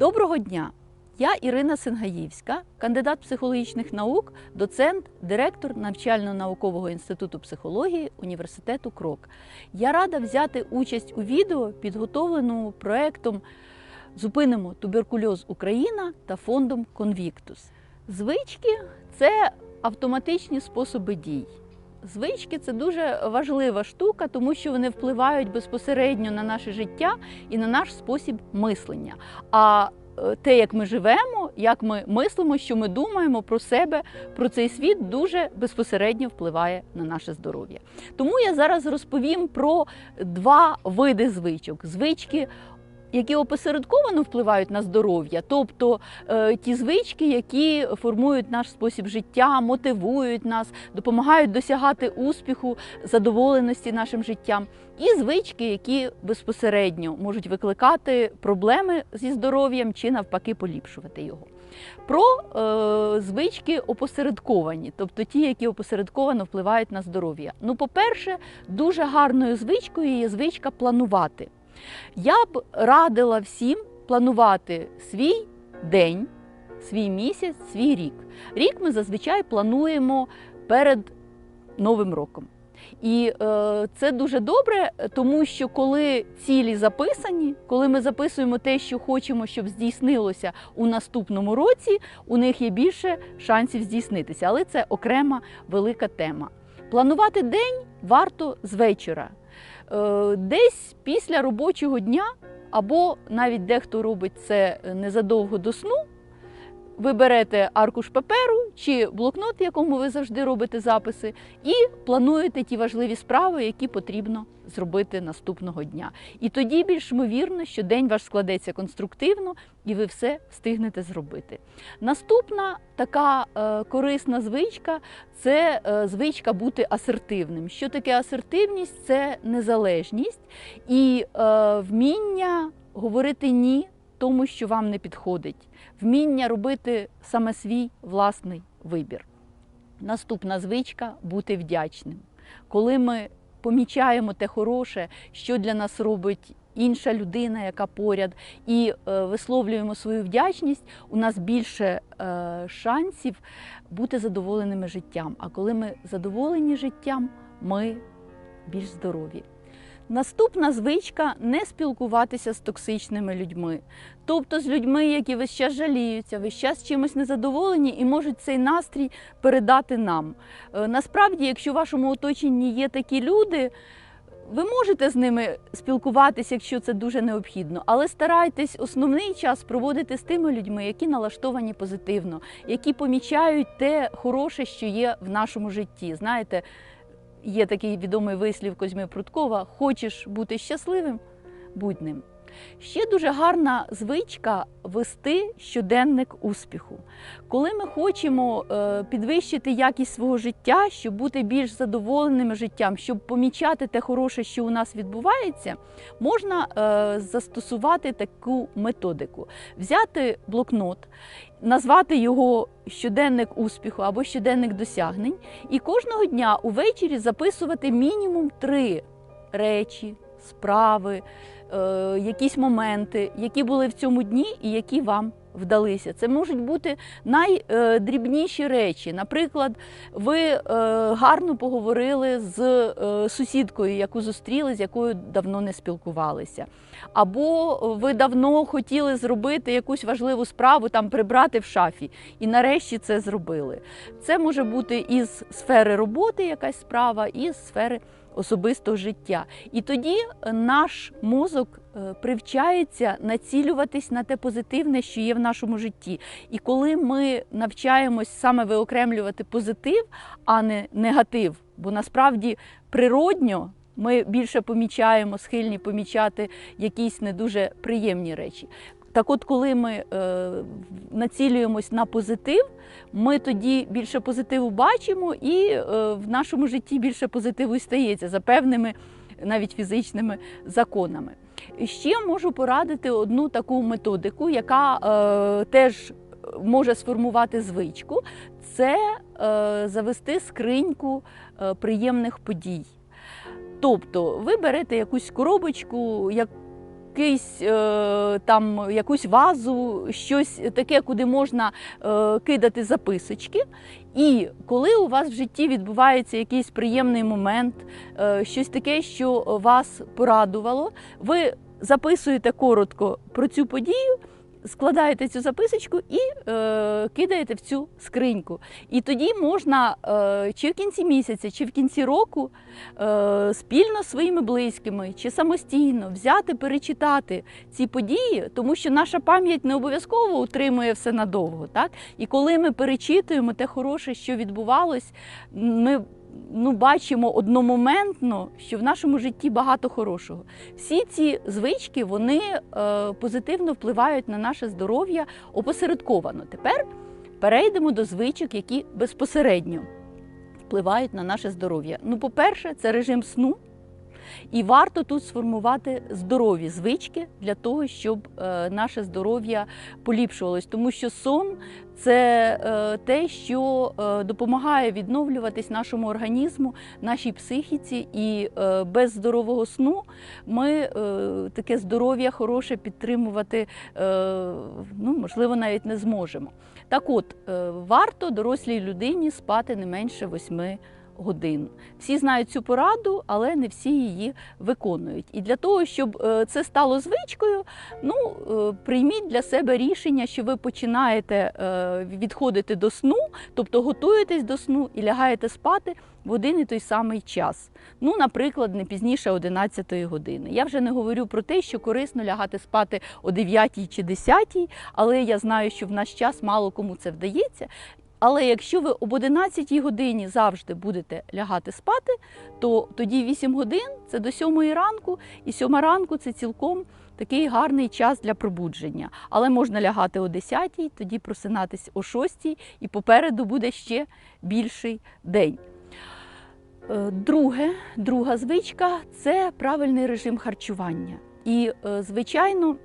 Доброго дня! Я Ірина Сингаївська, кандидат психологічних наук, доцент, директор навчально-наукового інституту психології університету Крок. Я рада взяти участь у відео, підготовленому проектом Зупинимо туберкульоз Україна та фондом Конвіктус. Звички це автоматичні способи дій. Звички це дуже важлива штука, тому що вони впливають безпосередньо на наше життя і на наш спосіб мислення. А е, те, як ми живемо, як ми мислимо, що ми думаємо про себе, про цей світ, дуже безпосередньо впливає на наше здоров'я. Тому я зараз розповім про два види звичок: звички. Які опосередковано впливають на здоров'я, тобто е, ті звички, які формують наш спосіб життя, мотивують нас, допомагають досягати успіху, задоволеності нашим життям, і звички, які безпосередньо можуть викликати проблеми зі здоров'ям чи навпаки поліпшувати його. Про е, звички опосередковані, тобто ті, які опосередковано впливають на здоров'я. Ну, по-перше, дуже гарною звичкою є звичка планувати. Я б радила всім планувати свій день, свій місяць, свій рік. Рік ми зазвичай плануємо перед Новим роком. І е, це дуже добре, тому що коли цілі записані, коли ми записуємо те, що хочемо, щоб здійснилося у наступному році, у них є більше шансів здійснитися. Але це окрема велика тема. Планувати день варто з вечора. Е, десь після робочого дня, або навіть дехто робить це незадовго до сну. Ви берете аркуш паперу чи блокнот, в якому ви завжди робите записи, і плануєте ті важливі справи, які потрібно зробити наступного дня. І тоді більш ймовірно, що день ваш складеться конструктивно і ви все встигнете зробити. Наступна така е, корисна звичка це е, звичка бути асертивним. Що таке асертивність? Це незалежність і е, вміння говорити ні тому, що вам не підходить, вміння робити саме свій власний вибір. Наступна звичка бути вдячним. Коли ми помічаємо те хороше, що для нас робить інша людина, яка поряд, і е, висловлюємо свою вдячність, у нас більше е, шансів бути задоволеними життям. А коли ми задоволені життям, ми більш здорові. Наступна звичка не спілкуватися з токсичними людьми, тобто з людьми, які весь час жаліються, весь час чимось незадоволені і можуть цей настрій передати нам. Е, Насправді, якщо в вашому оточенні є такі люди, ви можете з ними спілкуватися, якщо це дуже необхідно, але старайтесь основний час проводити з тими людьми, які налаштовані позитивно, які помічають те хороше, що є в нашому житті. Знаєте, Є такий відомий вислів Козьми Пруткова: хочеш бути щасливим, будь ним. Ще дуже гарна звичка вести щоденник успіху. Коли ми хочемо е, підвищити якість свого життя, щоб бути більш задоволеними життям, щоб помічати те хороше, що у нас відбувається, можна е, застосувати таку методику: взяти блокнот, назвати його щоденник успіху або щоденник досягнень, і кожного дня увечері записувати мінімум три речі, справи е, якісь моменти, які були в цьому дні і які вам вдалися. Це можуть бути найдрібніші речі. Наприклад, ви е, гарно поговорили з е, сусідкою, яку зустріли, з якою давно не спілкувалися. Або ви давно хотіли зробити якусь важливу справу, там прибрати в шафі, і нарешті це зробили. Це може бути із сфери роботи якась справа, і з сфери особистого життя. І тоді наш мозок е, привчається націлюватись на те позитивне, що є в нашому житті. І коли ми навчаємось саме виокремлювати позитив, а не негатив, бо насправді природньо. Ми більше помічаємо, схильні помічати якісь не дуже приємні речі. Так от, коли ми е, націлюємось на позитив, ми тоді більше позитиву бачимо, і е, в нашому житті більше позитиву і стається за певними навіть фізичними законами. Ще можу порадити одну таку методику, яка е, теж може сформувати звичку, це е, завести скриньку е, приємних подій. Тобто ви берете якусь коробочку, як якийсь е, там якусь вазу, щось таке, куди можна е, кидати записочки. І коли у вас в житті відбувається якийсь приємний момент, е, щось таке, що вас порадувало, ви записуєте коротко про цю подію. Складаєте цю записочку і е, кидаєте в цю скриньку. І тоді можна е, чи в кінці місяця, чи в кінці року е, спільно з своїми близькими чи самостійно взяти, перечитати ці події, тому що наша пам'ять не обов'язково утримує все надовго. Так? І коли ми перечитуємо те хороше, що відбувалось, ми ну, бачимо одномоментно, що в нашому житті багато хорошого. Всі ці звички вони е, позитивно впливають на наше здоров'я опосередковано. Тепер перейдемо до звичок, які безпосередньо впливають на наше здоров'я. Ну, по-перше, це режим сну. І варто тут сформувати здорові звички для того, щоб е, наше здоров'я поліпшувалось, тому що сон це е, те, що е, допомагає відновлюватись нашому організму, нашій психіці, і без здорового сну ми таке здоров'я хороше підтримувати, ну можливо, навіть не зможемо. Так, от варто дорослій людині спати не менше 8 годин. Всі знають цю пораду, але не всі її виконують. І для того, щоб е, це стало звичкою, ну е, прийміть для себе рішення, що ви починаєте е, відходити до сну, тобто готуєтесь до сну і лягаєте спати в один і той самий час. Ну, наприклад, не пізніше 11 години. Я вже не говорю про те, що корисно лягати спати о 9 чи 10, але я знаю, що в наш час мало кому це вдається. Але якщо ви об 11 годині завжди будете лягати спати, то тоді 8 годин це до 7 ранку, і 7 ранку це цілком такий гарний час для пробудження. Але можна лягати о 10, тоді просинатись о 6, і попереду буде ще більший день. Е, Друге, друга звичка це правильний режим харчування. І, е, звичайно,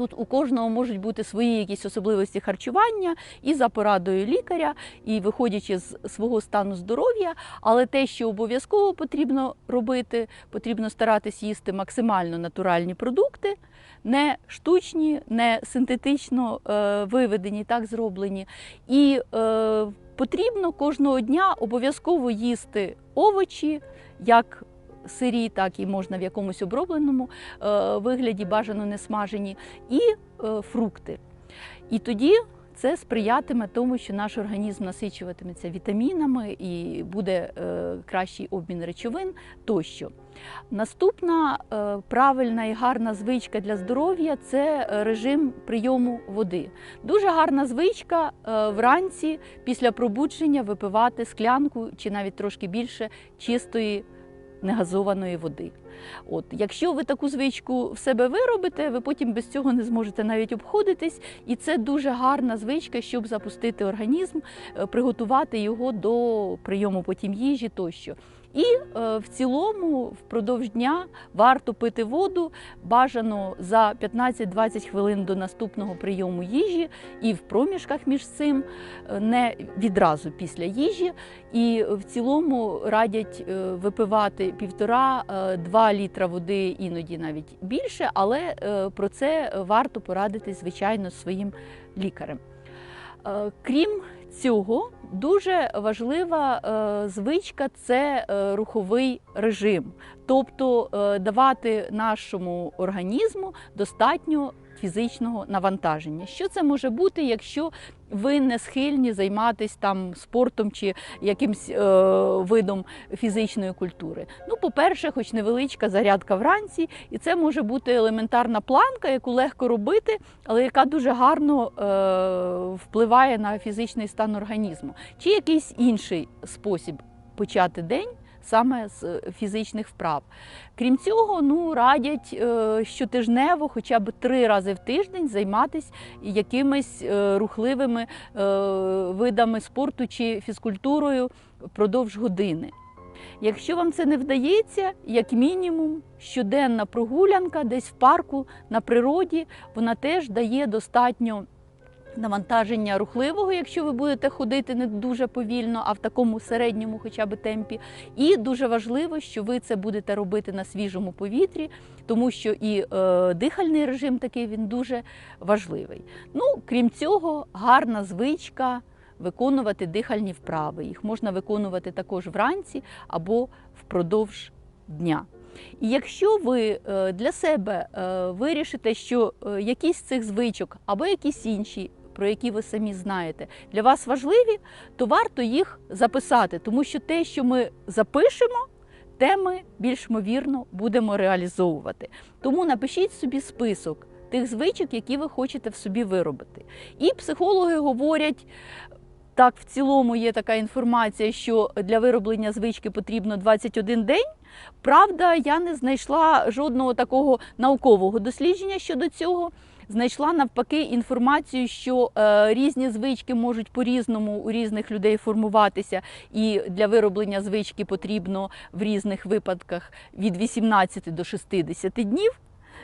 Тут у кожного можуть бути свої якісь особливості харчування і за порадою лікаря, і виходячи з свого стану здоров'я, але те, що обов'язково потрібно робити, потрібно старатись їсти максимально натуральні продукти, не штучні, не синтетично е, виведені, так зроблені. І е, потрібно кожного дня обов'язково їсти овочі, як сирі, так і можна в якомусь обробленому е, вигляді, бажано не смажені, і е, фрукти. І тоді це сприятиме тому, що наш організм насичуватиметься вітамінами і буде е, кращий обмін речовин тощо. Наступна правильна і гарна звичка для здоров'я це режим прийому води. Дуже гарна звичка вранці після пробудження випивати склянку чи навіть трошки більше чистої негазованої води. От, Якщо ви таку звичку в себе виробите, ви потім без цього не зможете навіть обходитись, і це дуже гарна звичка, щоб запустити організм, е, приготувати його до прийому потім їжі тощо. І е, в цілому впродовж дня варто пити воду бажано за 15-20 хвилин до наступного прийому їжі, і в проміжках між цим е, не відразу після їжі. І в цілому радять е, випивати півтора-два літра води, іноді навіть більше, але е, про це варто порадитись, звичайно, своїм лікарем. Е, Крім цього, дуже важлива е, звичка це е, руховий режим, тобто е, давати нашому організму достатньо фізичного навантаження. Що це може бути, якщо ви не схильні займатися там спортом чи якимсь е, видом фізичної культури? Ну, по-перше, хоч невеличка зарядка вранці, і це може бути елементарна планка, яку легко робити, але яка дуже гарно е, впливає на фізичний стан організму, чи якийсь інший спосіб почати день саме з фізичних вправ. Крім цього, ну радять е, щотижнево, хоча б три рази в тиждень, займатися якимись е, рухливими е, видами спорту чи фізкультурою впродовж години. Якщо вам це не вдається, як мінімум, щоденна прогулянка десь в парку на природі, вона теж дає достатньо навантаження рухливого, якщо ви будете ходити не дуже повільно, а в такому середньому хоча б темпі. І дуже важливо, що ви це будете робити на свіжому повітрі, тому що і е, дихальний режим такий він дуже важливий. Ну, крім цього, гарна звичка виконувати дихальні вправи. Їх можна виконувати також вранці або впродовж дня. І якщо ви е, для себе е, вирішите, що е, якісь з цих звичок або якісь інші, про які ви самі знаєте, для вас важливі, то варто їх записати, тому що те, що ми запишемо, те ми більш ймовірно будемо реалізовувати. Тому напишіть собі список тих звичок, які ви хочете в собі виробити. І психологи говорять. Так, в цілому є така інформація, що для вироблення звички потрібно 21 день. Правда, я не знайшла жодного такого наукового дослідження щодо цього. Знайшла навпаки інформацію, що е, різні звички можуть по-різному у різних людей формуватися, і для вироблення звички потрібно в різних випадках від 18 до 60 днів.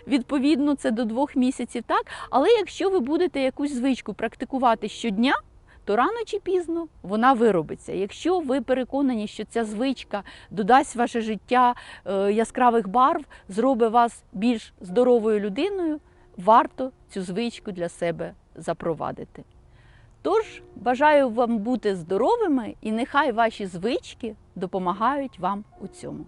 Відповідно, це до двох місяців, так. Але якщо ви будете якусь звичку практикувати щодня, то рано чи пізно вона виробиться. Якщо ви переконані, що ця звичка додасть ваше життя е, яскравих барв, зробить вас більш здоровою людиною, варто цю звичку для себе запровадити. Тож бажаю вам бути здоровими і нехай ваші звички допомагають вам у цьому.